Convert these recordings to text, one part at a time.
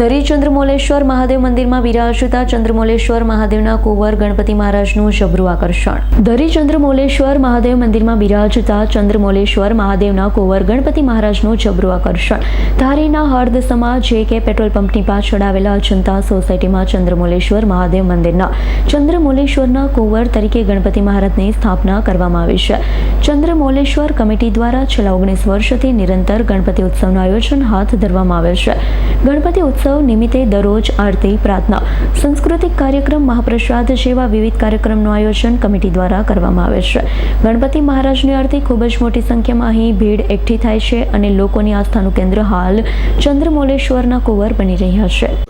ધરી ચંદ્રમોલેશ્વર મહાદેવ મંદિરમાં બિરાજતા ચંદ્રમોલેશ્વર મહાદેવના કુંવર ગણપતિ મહારાજનું જબરું આકર્ષણ. ધરી ચંદ્રમોલેશ્વર મહાદેવ મંદિરમાં બિરાજતા ચંદ્રમોલેશ્વર મહાદેવના કુંવર ગણપતિ મહારાજનું જબરું આકર્ષણ. ધારીના હળદસમા જે કે પેટ્રોલ પંપની પાછળ આવેલા જનતા સોસાયટીમાં ચંદ્રમોલેશ્વર મહાદેવ મંદિરના. ચંદ્રમોલેશ્વરના કુંવર તરીકે ગણપતિ મહારાજની સ્થાપના કરવામાં આવી છે. ચંદ્રમોલેશ્વર કમિટી દ્વારા છેલ્લા ઓગણીસ વર્ષથી નિરંતર ગણપતિ ઉત્સવનું આયોજન હાથ ધરવામાં આવે છે. ગણપતિ ઉત્સવ નિમિત્તે દરરોજ આરતી, પ્રાર્થના, સાંસ્કૃતિક કાર્યક્રમ, મહાપ્રસાદ જેવા વિવિધ કાર્યક્રમનું આયોજન કમિટી દ્વારા કરવામાં આવે છે. ગણપતિ મહારાજની આરતી ખૂબ જ મોટી સંખ્યામાં અહીં ભીડ એકઠી થાય છે અને લોકોની આસ્થાનું કેન્દ્ર હાલ ચંદ્રમોલેશ્વરના કુંવર બની રહ્યા છે.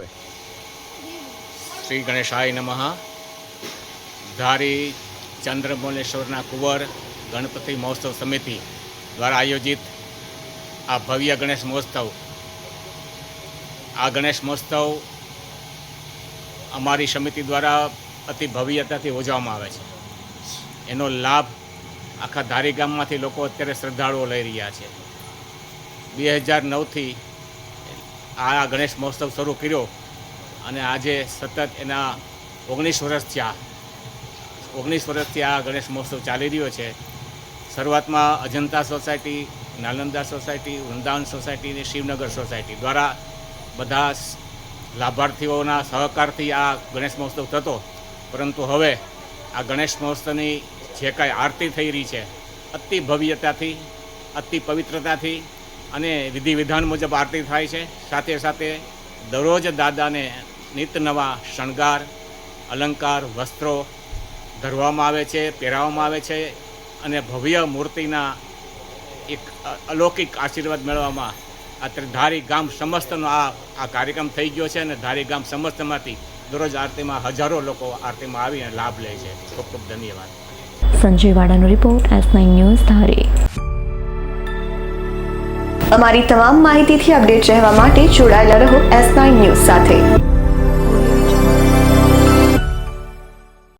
શ્રી ગણેશાય નમઃ. ધારી ચંદ્રમોલેશ્વરના કુંવર ગણપતિ મહોત્સવ સમિતિ દ્વારા આયોજિત આ ભવ્ય ગણેશ મહોત્સવ આ ગણેશ મહોત્સવ અમારી સમિતિ દ્વારા અતિ ભવ્યતાથી ઉજવવામાં આવે છે. એનો લાભ આખા ધારી ગામમાંથી લોકો અત્યારે શ્રદ્ધાળુઓ લઈ રહ્યા છે. બે હજાર નવથી આ ગણેશ મહોત્સવ શરૂ કર્યો અને આજે સતત એના ઓગણીસ વર્ષ થયા. ઓગણીસ વર્ષથી આ ગણેશ મહોત્સવ ચાલી રહ્યો છે. શરૂઆતમાં Ajanta society, Nalanda society, Vrindavan society અને શિવનગર સોસાયટી દ્વારા બધા લાભાર્થીઓના સહકારથી આ ગણેશ મહોત્સવ થતો. પરંતુ હવે આ ગણેશ મહોત્સવની જે કાંઈ આરતી થઈ રહી છે, અતિ ભવ્યતાથી, અતિ પવિત્રતાથી અને વિધિ વિધાન મુજબ આરતી થાય છે. સાથે સાથે દરરોજ દાદાને નિત નવા શણગાર, અલંકાર, વસ્ત્રો ધરવામાં આવે છે, પહેરાવવામાં આવે છે અને ભવ્ય મૂર્તિના એક અલૌકિક આશીર્વાદ મેળવવામાં અત્યારે ધારી ગામ સમસ્તનો આ આ કાર્યક્રમ થઈ ગયો છે અને ધારી ગામ સમસ્તમાંથી દરરોજ આરતીમાં હજારો લોકો આરતીમાં આવીને લાભ લે છે. ખૂબ ખૂબ ધન્યવાદ. Sanjay વાડાનો report S nine news Dhari. અમારી તમામ માહિતીથી અપડેટ રહેવા માટે જોડાયેલા રહો એસ નાઇન ન્યૂઝ સાથે.